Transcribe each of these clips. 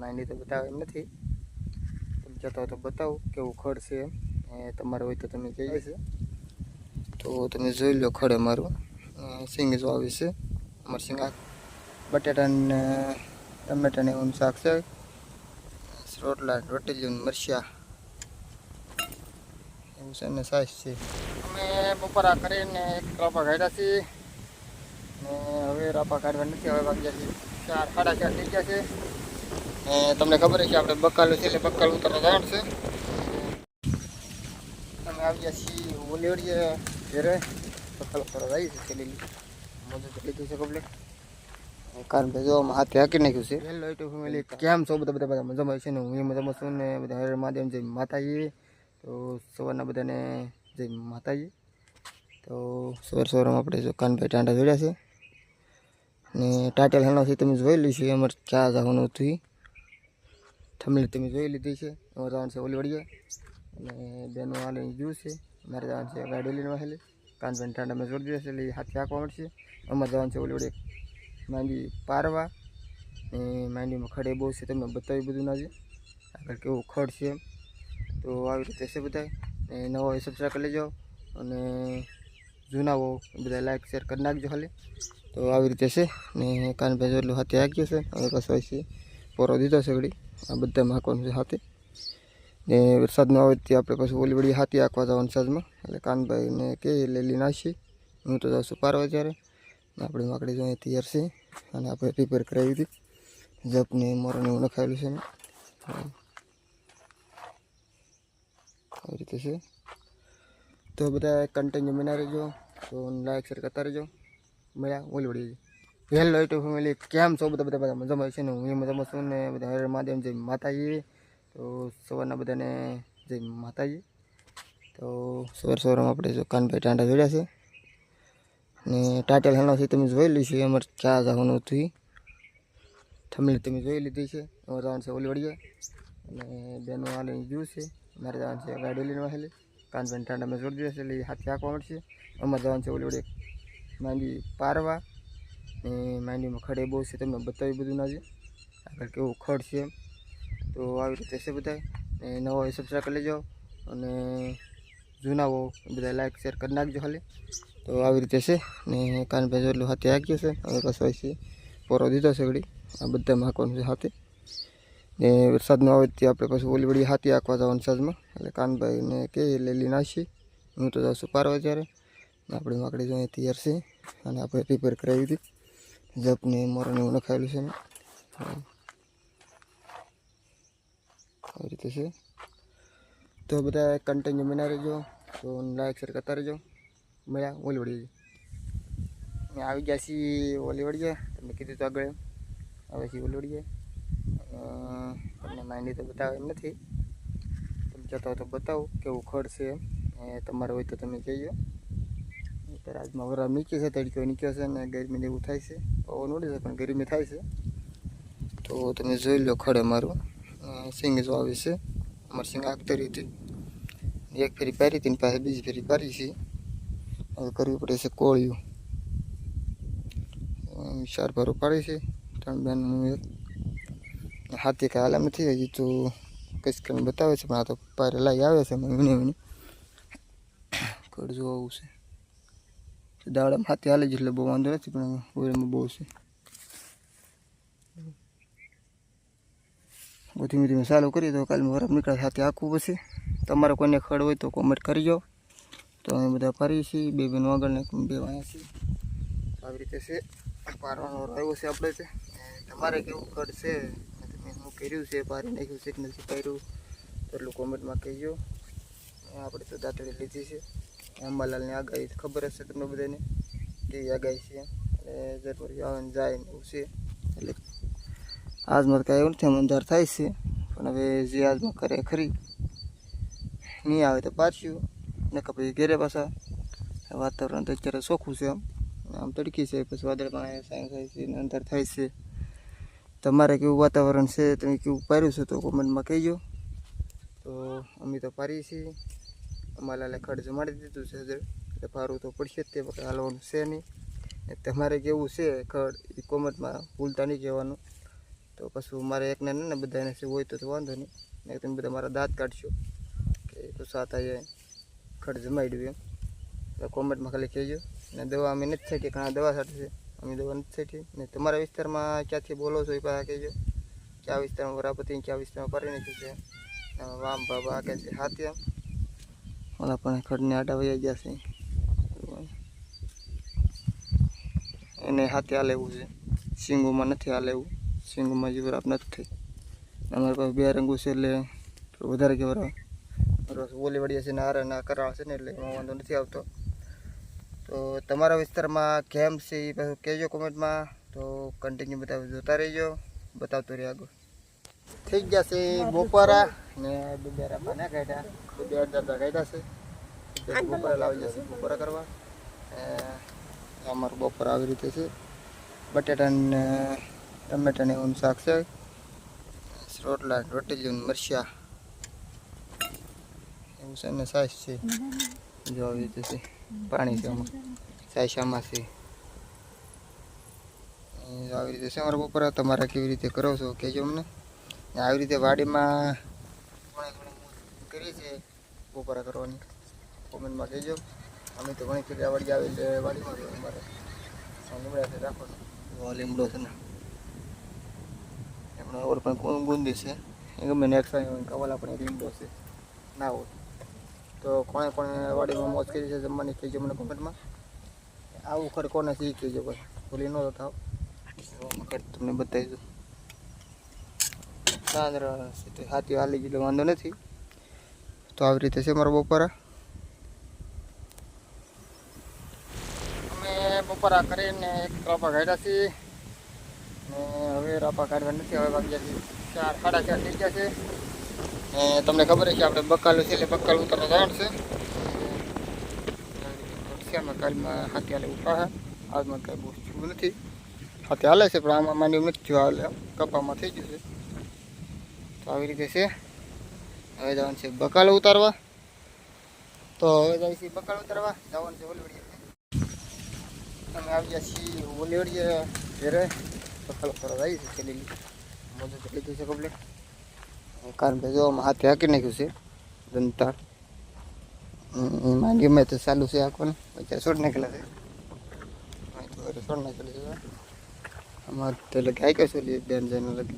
માંડી તો બતાવે એમ નથી. તમે જતા તો બતાવો કેવું ખડ છે એમ. એ તમારે હોય તો તમે કહીએ છે. તો તમે જોઈ લો ખડ અમારું. સિંગ જો આવી છે. અમારું સિંગ આ ટમેટાને એવું શાક છે. રોટલા, રોટેલી મરચા. એવું છે ને સાઈઝ છે. અમે બપોરા કરીને એક રાપા કાઢ્યા છીએ ને હવે રાપા કાઢવા નથી હવે વાગ્યા છે ચાર, સાડા ચાર થઈ ગયા છે. તમને ખબર છે કે આપણે બકાલું છે એટલે તમને ઉતરવા જવાનું છે. અમે આવ્યા છીએ ઓલેડીએ ઘરે. બકાલો કરવા જઈએ છીએ છેલ્લી. મદદ લીધું છે કમ્પ્લીટ કારણ કે જો હાથે હાકી નાખ્યું છે. હેલો યુટ્યુબ ફેમિલી કેમ છો બધા? બધા બધા મજામાં છે ને? હું એ મજામાં છું ને બધા હરે મહાદેવ જય માતાજી. તો સવારના બધાને જય માતાજી. તો સવાર સવારમાં આપણે જો કાનભાઈ ટાંડા જોડ્યા છે. ને ટાટેલ છે તમે જોઈ લઈશું અમારે ક્યાં જવાનું હતું. થમલી તમે જોઈ લીધી છે. અમારે જવાનું છે ઓલવડીએ અને બેનો હાલે જ્યુ છે. મારે જવાનું છે ગાડી લઈને વાહેલી. કાનભાઈ ટાંડા મેં જોડી છે, એટલે હાથે આંકવા મળશે. અમારે જવાનું છે ઓલવડીએ માંડી પારવા. ને માંડીમાં ખડે બહુ છે, તમને બતાવી બધું ના છે. આગળ કેવું ખડ છે તો આવી રીતે છે બધા ને નવા સબસ્ક્રાઈબ કરી લેજો. અને જૂના હો બધા લાઈક શેર કરી નાખજો ખાલી. તો આવી રીતે છે. ને કાનભાઈ જેટલું હાથે આગ્યું છે, હવે પાછો છે પોરો દીધો છે ઘડી આ બધા હાંકવાનું છે હાથે. ને વરસાદનો આવે તે આપણે પાછું ઓલી વળી હાથી આંકવા જવાનું સાજમાં. એટલે કાનભાઈને કે લઈ લઈને આવશે હું તો જાઉં છું પારવા ત્યારે ને આપણી માકડી જો અહીં તૈયાર છે. અને આપણે રિપેર કરાવી હતી. જપને મોરને એવું નખાયેલું છે ને આવી રીતે છે. તો બધા કન્ટેન્ટ બના રહેજો તો લાઈક શેર કરતા રહેજો. મળ્યા ઓલી વળી હેલો યુટ્યુબ ફેમિલી કેમ છો બધા? બધા બધા મજામાં છે ને? હું એ મજામાં છું ને બધા હરે મહાદેવ જય માતાજી. તો સવારના બધાને જય માતાજી. તો સવાર સવારમાં આપણે જો કાનભાઈ ટાંડા જોડ્યા છે. ને ટાટેલ છે, તમે જોઈ છે, અમારે ક્યાં જવાનું હતું. થમલી તમે જોઈ લીધી છે. અમારે જવાનું છે ઓલીવડીએ અને બેનો હાલે જ્યુ છે. મારે જવાનું છે ગાડી લઈને વાહેલી. કાનભાઈ ટાંડા મેં જોડી દીધા છે, એટલે હાથે આંકવા મળશે. અમારે જવાનું છે ઓલીવડીએ માંડી પારવા. ને માંડીમાં ખડે બહુ છે, તમને બતાવી બધું ના છે. આગળ કેવું ખડ છે, તો આવી રીતે છે બધા ને નવા હિસાબ સબસ્ક્રાઈબ કરી લેજો અને જૂના બધા લાઈક શેર કરી નાખજો ખાલી. તો આવી રીતે છે, ને કાનભાઈ જેટલું હાથે હાક્યું છે, હવે પાછો છે પોરો દીધો છે ઘડી. આ બધા હાંકવાનું છે હાથે. ને વરસાદનું આવે ત્યાં આપણે પાછું ઓલી વળી હાથી આંકવા જવાનું સાજમાં એટલે કાનભાઈને કે લેલી આવશે. હું તો જાઉં છું પારવા ત્યારે આપણી માકડી જો અહીં તૈયાર છે અને આપણે રિપેર કરાવી હતી જપને મરણ એવું લખાયેલું છે ને આવી રીતે છે. તો બધા કન્ટેન્ટ બના રહેજો. તો લાઈક શેર કરતા રહેજો. મળ્યા ઓલી વળી અમે આવી ગયા છીએ ઓલી વળીએ તમે કીધું તો આગળ આવે છીએ ઓલી વળીએ તમને માંડી તો બતાવે એમ નથી. તમે જતા હો તો બતાવો કેવું ખડ છે એ તમારે હોય તો તમે જઈએ અત્યારે આજમાં વરા નીચે છે, તડકો નીકળ્યો છે ને ગરમીને એવું થાય છે. પવન ઉડે છે પણ ગરમી થાય છે. તો તમે જોઈ લો ખડે મારું. સિંગ જો આવે છે. અમારે સિંગ આગતરી હતી. એક ફેરી પારી હતી ને પાસે બીજી ફેરી પારી છે. હવે કરવી પડે છે કોળિયું. અમ ચાર ભારો પાડે છે. ત્રણ બેન એક. હાથી કાંઈ હાલમ નથી હજી તો કઈ કરીને બતાવે છે, પણ આ તો પારે લાગી આવે છે, મને વીણે વીણે કડ જો આવું છે. દાડામાં હાથી હાલે જ એટલે બહુ વાંધો નથી પણ ઓયરમાં બહુ છે ધીમે ધીમે ચાલુ કરીએ તો કાલમાં વરફ નીકળે સાથે આખું પછી તમારે કોઈને ખડ હોય તો કોમેન્ટ કરજો તો અમે બધા ફરીએ છીએ બે બેનો આગળ ને બે વાયા છીએ આવી રીતે છે પારવાનો આવ્યો છે આપણે છે તમારે કેવું ખડ છે તમે શું કર્યું છે પારી નાખ્યું છે કે નથી કર્યું એટલું કોમેન્ટમાં કહેજો આપણે તો દાંતડી લીધી છે અંબાલાલની આગાહી ખબર હશે તમને બધાને કેવી આગાહી છે. એટલે જરૂર આવે જાય ને એવું છે. એટલે આજમાં કાંઈ એવું નથી અંધાર થાય છે. પણ હવે જે આજમાં કરે ખરી. નહીં આવે તો પાછું. ને પછી ઘેરે પાછા વાતાવરણ તો અત્યારે ચોખ્ખું છે આમ આમ તડકી છે, પછી વાદળ પણ સાંય થાય છે અંધાર થાય છે. તમારે કેવું વાતાવરણ છે, તમે કેવું પાર્યું છે તો કોમેન્ટમાં કહેજો. તો અમે તો પારીએ છીએ. અમારા ખડ જમાડી દીધું છે એટલે ભારું તો પડશે જ તે વખતે, હાલવાનું છે નહીં. તમારે કેવું છે ખડ એ કોમેન્ટમાં ભૂલતા નહીં કહેવાનું. તો પછી મારે એકને ને બધાને શું હોય તો તો વાંધો નહીં. તમે બધા મારા દાંત કાઢશો. કે ગુસ્સા થાય ખડ જમાડ્યું એમ. એટલે કોમેન્ટમાં ખાલી કહેજો. અને દવા અમે નથી થઈ ઘણા દવા સાથે છે. અમે દવા નથી થઈ ને તમારા વિસ્તારમાં ક્યાંથી બોલો છો એ પાછા કહેજો. કયા વિસ્તારમાં વરાપતિ કયા વિસ્તારમાં પરી છે? વામ બાબા કે છે, હાથી આમ ઓલા પણ ખડને આટા વહી ગયા છે. એને હાથે આ લેવું છે. સિંગોમાં નથી આ લેવું સિંગોમાં જે આપ નથી અમારી પાસે બે રંગો છે એટલે વધારે કે બરાબર બરાબર ઓલી વડીએ છે ને હારે ના કરાળ છે ને એટલે એમાં વાંધો નથી આવતો. તો તમારા વિસ્તારમાં કેમ છે એ પાછું કહેજો કોમેન્ટમાં. તો કન્ટિન્યુ બતાવી જોતા રહેજો. બતાવતો રહે આગળ. થઈ ગયા છે બપોરા ને દુબેરા પાના કાઢ્યા. બે દાદા કાઢ્યા છે. બપોરા લાવી જશે બપોરા કરવા. અમારું બપોર આવી રીતે છે. બટેટા ને ટમેટા ને એવું શાક છે. રોટલા રોટલી મરચા. એવું છે ને સાઈસ છે. જો આવી રીતે છે. પાણી છે આમાં. સાઈસ આમાં છે. આવી રીતે છે અમારા બપોરા તમારા કેવી રીતે કરો છો? કહેજો અમને આવી રીતે વાડીમાં ઘણી ઘણી કરી છે બપોરા કરવાની. કોમેન્ટમાં કહેજો. અમે તો ઘણી ફેરી વાડી આવી એટલે વાડીમાં જ અમારે. લીમડા છે લીમડો છે ને. એમનો ઓર પણ ગુંદી છે. એ ગમે ને એક્સ્ટ્રા કવાલા પણ એક લીમડો છે. ના હોય. તો કોણે કોણે વાડીમાં મોજ કરી છે જમવાની કહેજો મને કોમેન્ટમાં. આવું ખર કોને શીખી કહેજો ભાઈ. ભૂલી ન થાવ તમને બતાવી દઉં. ચાંદ્ર છે તે હાથી હાલી એટલે વાંધો નથી. તો આવી રીતે છે મારો બપોરા. અમે બપોરા કરીને એક રાપા કાઢ્યા છીએ. ને હવે રાપા કાઢવા નથી, હવે વાગ્યા છે ચાર, સાડા ચાર થઈ ગયા છે. ને તમને ખબર છે કે આપણે બકાલું છે એટલે બકાલું ઉતરવા જવાનું છે. છે અમે કાલમાં હાથી હાલે ઊભા છે આજમાં કાંઈ બહુ થયું નથી. હાથી હાલે છે, પણ આમાં માન્યું નથી થયું હાલે, કપામાં થઈ ગયું છે. તો આવી રીતે છે. હવે જવાનું છે બકાલો ઉતારવા. તો હવે જાય છે બકાલો ઉતારવા. જવાનું છે ઓલવડીએ અમે આવી ગયા છીએ ઓલવડીએ ઘેરે. બકાલો ઉતારવા જઈએ છીએ છેલ્લી મોજું ચડી ગયું છે કમ્પ્લીટ કારણ કે જો હાથે હાકી નાખ્યું છે જનતા માંડી મેં તો ચાલુ છે આખવાનું અત્યારે છોડ નાખેલા છે. છોડ નાખેલું છે. અમારે તો લગે હાઈ છે લે બેન જઈને લગે.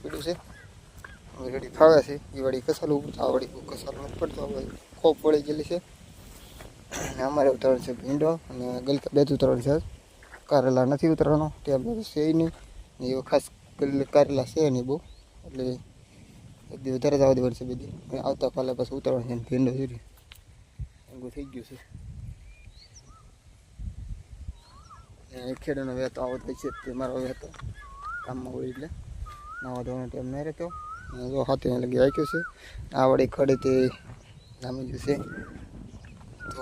પીડું છે. રેડી ફાવે છે. એ વળી કસાલું ઉપડતા આ વાળી કસાલું પડતો. હવે ખોપ પડી ગયેલી છે. અને અમારે ઉતરણ છે ભીંડો અને ગલકા બે જ ઉતરણ છે. કારેલા નથી ઉતરવાનો. ત્યાં બધું છે નહીં. ને એવો ખાસ કારેલા છે નહીં બહુ. એટલે એક દિવસ વધારે જવા દેવાનું છે બધી આવતા કાલે પછી ઉતરવાનું છે ભીંડો સુધી એવું થઈ ગયું છે. ને ખેડૂનો વેતો આવો તો છે. તે મારો વેતો કામમાં હોય એટલે. નવા ધોવાનો ટાઈમ નહીં રહેતો. જો હાથે લગી આક્યું છે. આ વળી ખડે તે નામી છે, તો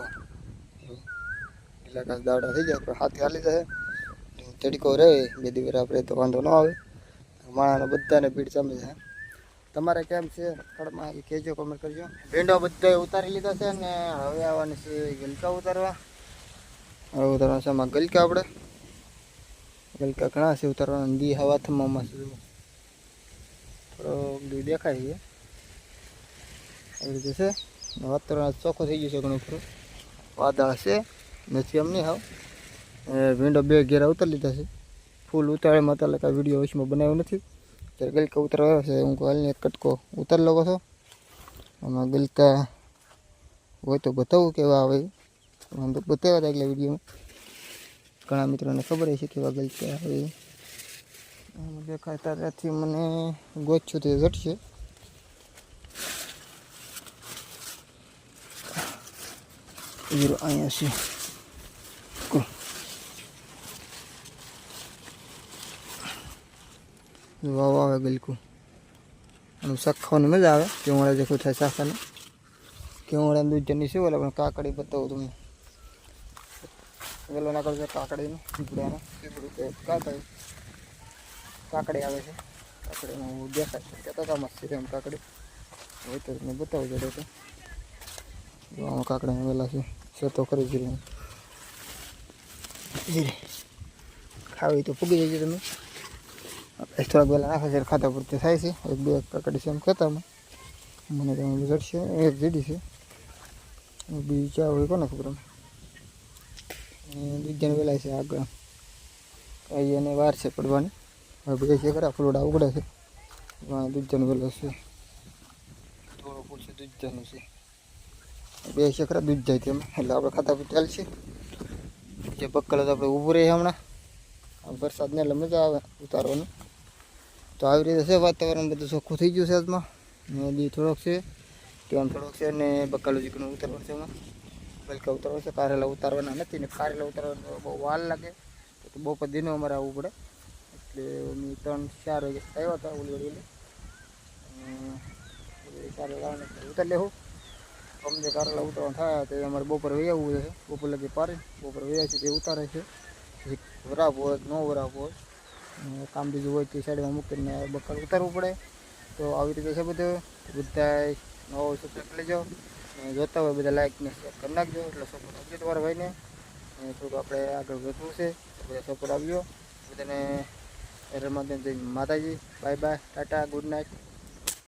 એટલા કાંઈ દાવડા થઈ જાય, પણ હાથે હાલી જાય. તડકો રહે, બે દિવસ આપણે તો વાંધો ન આવે. માણાને બધાને ભીડ સામે છે. તમારે કેમ છે? ખડમાં એ કહેજો કમેન્ટ કરજો. ભીંડો બધા ઉતારી લીધા છે ને હવે આવવાની છે ગલકા ઉતારવા. હવે ઉતારવા છે ગલકા આપણે. ગલકા ઘણા છે ઉતારવાના, દી હવા થવામાં છે. થોડો દેખાય છે. એવી રીતે છે. વાતાવરણ ચોખ્ખું થઈ ગયું છે ઘણું ખરું. વાદળ છે. નથી એમ નહીં હાવ વિન્ડો બે ઘેરા ઉતારી લીધા છે. ફૂલ ઉતાળેમાં અત્યારે કાંઈ વીડિયો વિશમાં બનાવ્યો નથી. ત્યારે ગલકા ઉતારવા છે. હું હાલને એક કટકો ઉતારી લો છો આમાં ગલકા હોય તો બતાવું કેવા આવે. તો બતાવ્યા હતા એટલે વિડીયોમાં. ઘણા મિત્રોને ખબર છે કેવા ગલકા આવે. દેખાતા ત્યાંથી મને ગોચ્યું તે ઝટશે. અહીંયા છે. વાવ આવે બિલકુલ. અને શાક ખાવાની મજા આવે. કેવડા જેખું થાય સાખાને કેવડા દૂધ જની છે ઓલા પણ કાકડી બતાવું તમને. વેલો ના કરજો કાકડીનું કાકડી કાકડી આવે છે. કાકડીનું દેખાય છે. કહેતા હતા છે એમ કાકડી. હોય તો તમને બતાવું જડે તો જો કાકડી આવેલા વેલા છે તો કરી જીરે. જીરે. ખાવી તો ફૂગી જજો તમે. આપણે થોડાક પહેલાં નાખે છે ખાતા પૂરતી થાય છે. એક, બે કાકડી છે એમ ખેતામાં મને તમે બગડશે એક જીડી છે. બીજી ચા હોય કોને ખબર બીજાને વેલાય છે આગળ. કઈ એને વાર છે પડવાની. હવે બે છે ખરા ફ્લોડા ઉગડે છે. દૂધજાનું વેલો છે થોડો ફૂલ છે દૂધજાનું છે. બે છે ખરા દૂધ જાય તેમાં. એટલે આપણે ખાતા પૂરતી ચાલશે જે બક્કલ તો આપણે ઊભું રહીએ હમણાં. વરસાદને એટલે મજા આવે ઉતારવાનું. તો આવી રીતે છે વાતાવરણ બધું ચોખ્ખું થઈ ગયું છે આજમાં. બી થોડોક છે. ત્યાં થોડોક છે અને બકાલું ચીકનું ઉતારવાનું છે એમાં. બલકા ઉતારવાનું છે, કારેલા ઉતારવાના નથી ને કારેલા ઉતારવાનું બહુ વાર લાગે. તો બપોર દિનો અમારે આવવું પડે. એટલે ત્રણ, ચાર વાગે આવ્યા હતા ઓલી ઓલી ચાર વાગે ઉતારી લેવું અમને કારેલા ઉતારવાનું થાય તો અમારે બપોર વહી આવવું છે. બપોર લગી પારે. બપોર વહ્યા છે તે ઉતારે છે. વરાપ હોય, ન વરાપ હોય. કામ બીજું હોય તે સાઈડમાં મૂકીને બકર ઉતારવું પડે. તો આવી રીતે છે બધું. બધા નવો સબસ્ક્રાઈબ લેજો. જોતા હોય બધા લાઈક ને શેર કરી નાખજો. એટલે સપોર્ટ આપજો તમારા ભાઈને. અને થોડું આપણે આગળ વધવું છે. બધા સપોર્ટ આપજો. બધાને રમાદેવ જય માતાજી bye bye tata good night